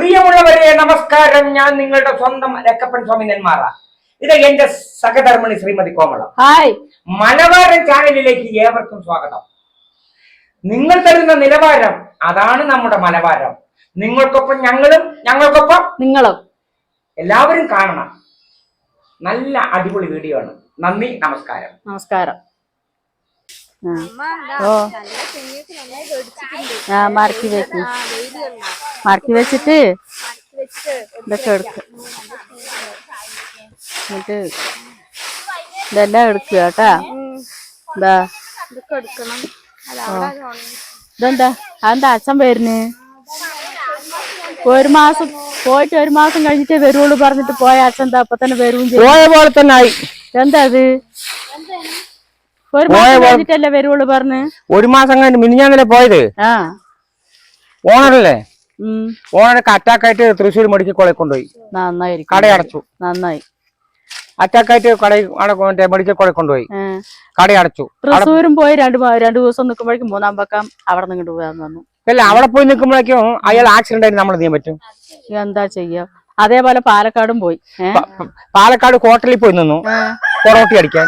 പ്രിയമുള്ളവരെ നമസ്കാരം. ഞാൻ നിങ്ങളുടെ സ്വന്തം രക്കപ്പൻ സ്വാമി നെന്മാറ ഇത് എന്റെ സഹധർമ്മിണി ശ്രീമതി കോമള. ഹായ് മലബാരൻ ചാനലിലേക്ക് ഏവർക്കും സ്വാഗതം. നിങ്ങൾ തരുന്ന നിലവാരം അതാണ് നമ്മുടെ മലബാരം നിങ്ങൾക്കൊപ്പം ഞങ്ങളും ഞങ്ങൾക്കൊപ്പം നിങ്ങളും. എല്ലാവരും കാണണം. നല്ല അടിപൊളി വീഡിയോ ആണ്. നന്ദി നമസ്കാരം. നമസ്കാരം. ആ. മാർക്കി വെക്കും. മടക്കി വെച്ചിട്ട് ഇതൊക്കെ എടുക്കുക എന്നിട്ട് ഇതെല്ലാം എടുക്കുക കേട്ടാ. എന്താ? ഇതെന്താ? അതെന്താ അച്ഛൻ വരുന്നു ഒരു മാസം പോയിട്ട് ഒരു മാസം കഴിഞ്ഞിട്ടേ വരുള്ളൂ പറഞ്ഞിട്ട് പോയ അച്ഛൻ എന്താ അപ്പൊ തന്നെ വരും പോയ പോലെ തന്നെ ആയി. എന്താ അത്? ഒരു മാസം കഴിഞ്ഞിട്ടല്ലേ വരുള്ളൂ പറഞ്ഞ്. ഒരു മാസം കഴിഞ്ഞ് മിനിഞ്ഞാന്നല്ലേ പോയത്? ആ. ഓണറല്ലേ? ഉം. ഓണറൊക്കെ അറ്റാക്കായിട്ട് തൃശ്ശൂർ മെഡിക്കൽ കോളേജ് കൊണ്ടുപോയി. നന്നായി കടയടച്ചു നന്നായി. അറ്റാക്കായിട്ട് കട അവിടെ മറ്റേ മെഡിക്കൽ കോളേജ് കൊണ്ടുപോയി. കടയടച്ചു തൃശ്ശൂരും പോയി രണ്ട് രണ്ടു ദിവസം നിൽക്കുമ്പോഴേക്കും മൂന്നാം പക്കം അവിടെ നിന്ന് പോകാൻ വന്നു. അല്ല അവിടെ പോയി നിൽക്കുമ്പോഴേക്കും അയാൾ ആക്സിഡന്റ് ആയിട്ട് നമ്മൾ ചെയ്യാൻ പറ്റും? എന്താ ചെയ്യാ? അതേപോലെ പാലക്കാടും പോയി. പാലക്കാട് ഹോട്ടലിൽ പോയി നിന്നു. പൊറോട്ടി അടിക്കാൻ.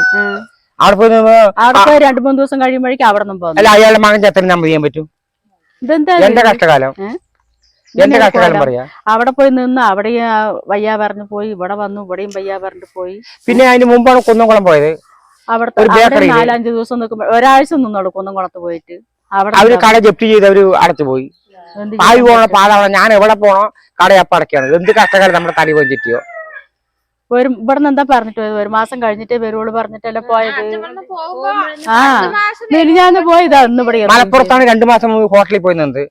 അവിടെ പോയി നിന്ന് അവിടെ പോയി രണ്ടു മൂന്ന് ദിവസം കഴിയുമ്പോഴേക്കും അവിടെ നിന്നും പോന്നു അല്ല അയാളുടെ മകൻ ചത്തന് നമ്മൾ ചെയ്യാൻ പറ്റും? എന്റെ കഷ്ടകാലം? എന്റെ ഇങ്ങനെ കഷ്ടകാലം പറയാ. അവിടെ പോയി നിന്ന് അവിടെയും വയ്യാ പറഞ്ഞു പോയി ഇവിടെ വന്നു ഇവിടെയും വയ്യാ പറഞ്ഞു പോയി. പിന്നെ അതിന് മുമ്പാണ് കുന്നംകുളം പോയത്. അവിടെ നാലഞ്ചു ദിവസം നിൽക്കുമ്പോ ഒരാഴ്ച നിന്നോളൂ കുന്നംകുളത്ത് പോയിട്ട്. അവിടെ അവർ കട ജപ്തി ചെയ്ത് അവർ അടച്ചു പോയി. ആയി പോണ പറ്റും? ഞാൻ എവിടെ പോണോ കടയപ്പ അടക്കാണ് എന്ത് കഷ്ടകാലം നമ്മുടെ തടി പോയി ചുറ്റിയോ ഒരു ഇവിടുന്ന് എന്താ പറഞ്ഞിട്ട് പോയത്? ഒരു മാസം കഴിഞ്ഞിട്ടേ വരുവുള്ളൂ പറഞ്ഞിട്ടല്ലേ പോയത്? ആ മെലിഞ്ഞാന്ന് പോയതാ ഇന്ന് ഇവിടെ മലപ്പുറത്താണ് രണ്ടു മാസം മുമ്പ് ഹോട്ടലിൽ പോയി നിന്നത്.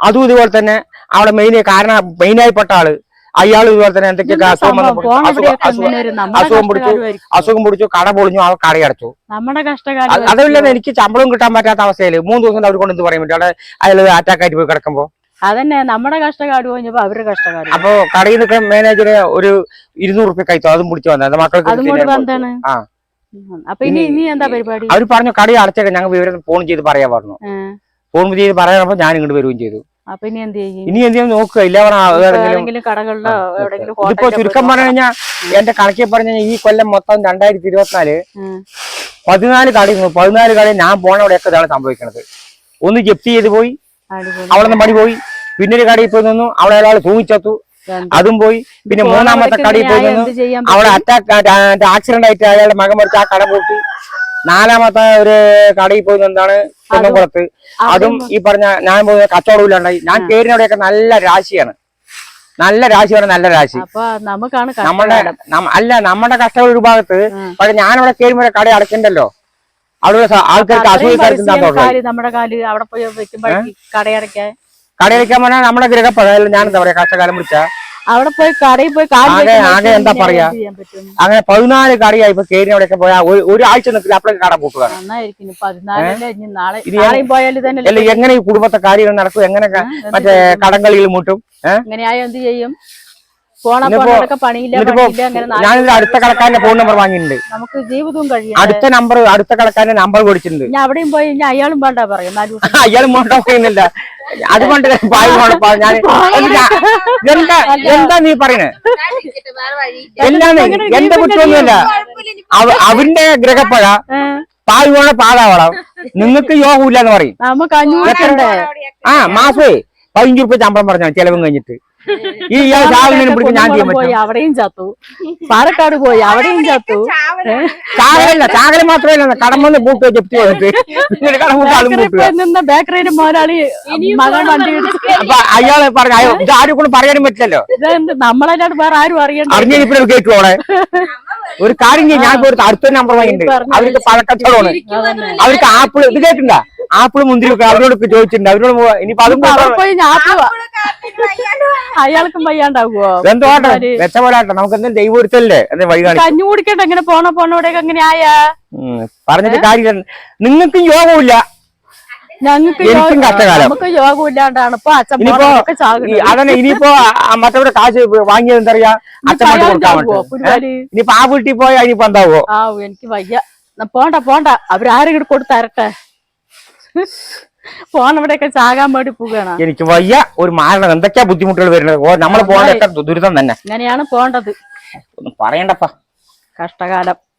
അതും ഇതുപോലെ തന്നെ അവിടെ മെയിൻ കാരണം മെയിനായിപ്പെട്ട ആൾ. അയാൾ ഇതുപോലെ തന്നെ എന്തൊക്കെയൊക്കെ അസുഖം അസുഖം പിടിച്ചു അസുഖം പിടിച്ചു കട പൊളിഞ്ഞു ആ അത് കഷ്ടകാലം അതല്ല എനിക്ക് ശമ്പളം കിട്ടാൻ പറ്റാത്ത അവസ്ഥയിൽ. മൂന്ന് ദിവസം അവർ കൊണ്ട് എന്ത് പറയാൻ പറ്റും അവിടെ അയാൾ അറ്റാക്ക് ആയിട്ട് പോയി കിടക്കുമ്പോ? അതന്നെ നമ്മുടെ കഷ്ടകാട് കഴിഞ്ഞപ്പോ അവരുടെ കഷ്ടകാട് അപ്പൊ കടയിൽ നിൽക്കുന്ന മാനേജര് ഒരു ഇരുന്നൂറ് റുപ്യ കഴിച്ചു അതും പിടിച്ചു വന്നത്. മക്കൾക്ക് കൂടി ആ. അപ്പൊ ഇനി ഇനി എന്താ പരിപാടി? അവർ പറഞ്ഞു കട അടച്ചേക്കാം. ഞങ്ങൾ വിവരം ഫോൺ ചെയ്ത് പറയാൻ പറഞ്ഞു. ഫോൺ ചെയ്ത് പറയാനപ്പോ ഞാൻ ഇങ്ങോട്ട് വരികയും ചെയ്തു. ഇനി എന്ത് ചെയ്യും? നോക്കുക. ഇല്ല ഇതിപ്പോ ചുരുക്കം പറഞ്ഞു കഴിഞ്ഞാൽ എന്റെ കണക്കിൽ പറഞ്ഞു ഈ കൊല്ലം മൊത്തം രണ്ടായിരത്തി ഇരുപത്തിനാല്. പതിനാല് കളി പതിനാല് കളി ഞാൻ പോണ അവിടെയൊക്കെ ഇതാണ് സംഭവിക്കുന്നത് ഒന്ന് ജപ്തി ചെയ്ത് പോയി. അവിടെ നിന്ന് മടി പോയി. പിന്നെ ഒരു കടയിൽ പോയി നിന്നു. അവിടെ ഒരാൾ തൂങ്ങിച്ചത്തു. അതും പോയി. പിന്നെ മൂന്നാമത്തെ കടയിൽ പോയി നിന്നു. അവിടെ അറ്റാക്ക് ആക്സിഡന്റ് ആയിട്ട് അയാളുടെ മകൻ മറിച്ച് ആ കട പൂട്ടി. നാലാമത്തെ ഒരു കടയിൽ പോയി എന്താണ് കുന്നംകുളത്ത് അതും ഈ പറഞ്ഞ ഞാൻ പോയി കച്ചവടമില്ലാണ്ടായി ഞാൻ പേരിനോടെയൊക്കെ നല്ല രാശിയാണ്. നല്ല രാശിയാണ് നല്ല രാശി. നമുക്കാണ് നമ്മുടെ അല്ല നമ്മുടെ കഷ്ടം ഒരു ഭാഗത്ത്. പക്ഷെ ഞാനവിടെ കയറുമ്പോൾ കട അടക്കണ്ടല്ലോ അവിടെ ആൾക്കാർക്ക് വെക്കുമ്പോഴേക്ക് കടയടക്കാൻ പറഞ്ഞാൽ നമ്മുടെ ഗ്രഹപ്പഴം ഞാൻ എന്താ പറയാ കഷ്ടകാലം പിടിച്ച അവിടെ പോയി കടയിൽ പോയി ആകെ- ആകെ എന്താ പറയാ? അങ്ങനെ പതിനാല് കടയായി ഇപ്പൊ കേരി അവിടെയൊക്കെ പോയാ ഒരാഴ്ച നിൽക്കില്ല അപ്പോഴേക്ക് കട പൂട്ടുക നന്നായിരിക്കും ഇനി പതിനാലല്ലേ ഇനി നാളെ നാളെയും പോയാൽ തന്നെ അല്ല എങ്ങനെ ഈ കുടുംബത്തെ കാര്യങ്ങൾ നടക്കും? എങ്ങനെ മറ്റേ കടങ്കളിയിൽ മുട്ടും? ഇങ്ങനെയായ എന്ത് ചെയ്യും? ഞാനിത് അടുത്ത കടക്കാരന്റെ ഫോൺ നമ്പർ വാങ്ങിയിട്ടുണ്ട്. നമുക്ക് ജീവിതവും കഴിയാം. അടുത്ത നമ്പർ അടുത്ത കടക്കാരന്റെ നമ്പർ കൊടുത്തിട്ടുണ്ട്. ഞാൻ അവിടെയും പോയി അയാളും വേണ്ട പറയും ദിവസം അയാൾ പറയുന്നില്ല. അതുകൊണ്ട് പായ മോണപ്പാ ഞാൻ എന്താ എന്താ നീ പറയണേ? എന്താണ് എന്റെ കുറ്റമൊന്നുമല്ല. അവന്റെ ഗ്രഹപ്പഴ പായ് പോണ പാതാവളം. നിങ്ങൾക്ക് യോഗമില്ല എന്ന് പറയും ആ മാസേ പതിനഞ്ചു രൂപ ശമ്പളം പറഞ്ഞാണ് ചെലവും കഴിഞ്ഞിട്ട്. ഈ ഇയാൾ സാധനം പിടിച്ച് ഞാൻ ചെയ്യാൻ പോയി പറ്റും അവിടെയും ചത്തു. പാലക്കാട് പോയി അവിടെയും ചത്തു. ഏ, ചാകലല്ല ചാകല മാത്രമല്ല കടമ്പന്ന് പൂട്ട് ജപ്തി വന്നിട്ട് പിന്നീട് കടം പൂട്ട് അതും ബേക്കറി പൂട്ടുക പോയി നിന്ന ബേക്കറിയുടെ മോനാളി മകൻ വണ്ടി അപ്പൊ അയാൾ പറഞ്ഞു അയ്യോ, ഇത് ആരും കൊണ്ട് പറയാനും പറ്റില്ലല്ലോ. നമ്മളല്ലാണ്ട് വേറെ ആരും അറിയണ്ട? അറിഞ്ഞ ഇപ്പൊ അവിടെ? ഒരു കാര്യം ഞാൻ ഇപ്പൊ ഒരു അടുത്ത നമ്പർ വാങ്ങിയിട്ടുണ്ട്. അവർക്ക് പഴക്കച്ചവടമാണ്. അവർക്ക് ആപ്പിൾ ഇത് കേട്ടില്ല ആപ്പിൾ മുന്തിരി ഒക്കെ അവരോട് ചോദിച്ചിട്ടുണ്ട്. അവരോട് ഇനി ഇനിയിപ്പോ അതും അയാൾക്കും വയ്യാണ്ടാവുമോ എന്തോ ആട്ടെ വെച്ച പോലെ ആട്ടെ നമുക്ക് എന്തെങ്കിലും ദൈവം ഒരുത്തല്ലേ? എന്താ വഴി കാണിക്കും കഞ്ഞു കുടിക്കണ്ട എങ്ങനെ പോണ പോണോടെയൊക്കെ എങ്ങനെ ആയാ. പറഞ്ഞിട്ട് കാര്യമില്ല. നിങ്ങൾക്കും യോഗമില്ല ഞങ്ങൾക്ക് നമുക്ക് യോഗം ഇല്ലാണ്ടാണ് ഇപ്പൊ അച്ഛൻ അതന്നെ ഇനിയിപ്പോ മറ്റവരുടെ കാശ് വാങ്ങിയത് എന്തറിയാ? പുലിവാലി ഇനിയിപ്പോ ആ വീട്ടിൽ പോയാ ഇനിയിപ്പോ എന്താവോ? ആ എനിക്ക് വയ്യ. പോണ്ട പോണ്ട. അവരാരും ഇങ്ങോട്ട് കൊടുത്തരട്ടെ. പോണവിടെയൊക്കെ ചാകാൻ വേണ്ടി പോവുകയാണ്. എനിക്ക് വയ്യ. ഒരു മാരണം എന്തൊക്കെയാ ബുദ്ധിമുട്ടുകൾ വരുന്നത്? ഓ നമ്മൾ പോകേണ്ട ദുരിതം തന്നെ. ഇങ്ങനെയാണ് പോണ്ടത് ഒന്നും പറയണ്ടപ്പാ. കഷ്ടകാലം.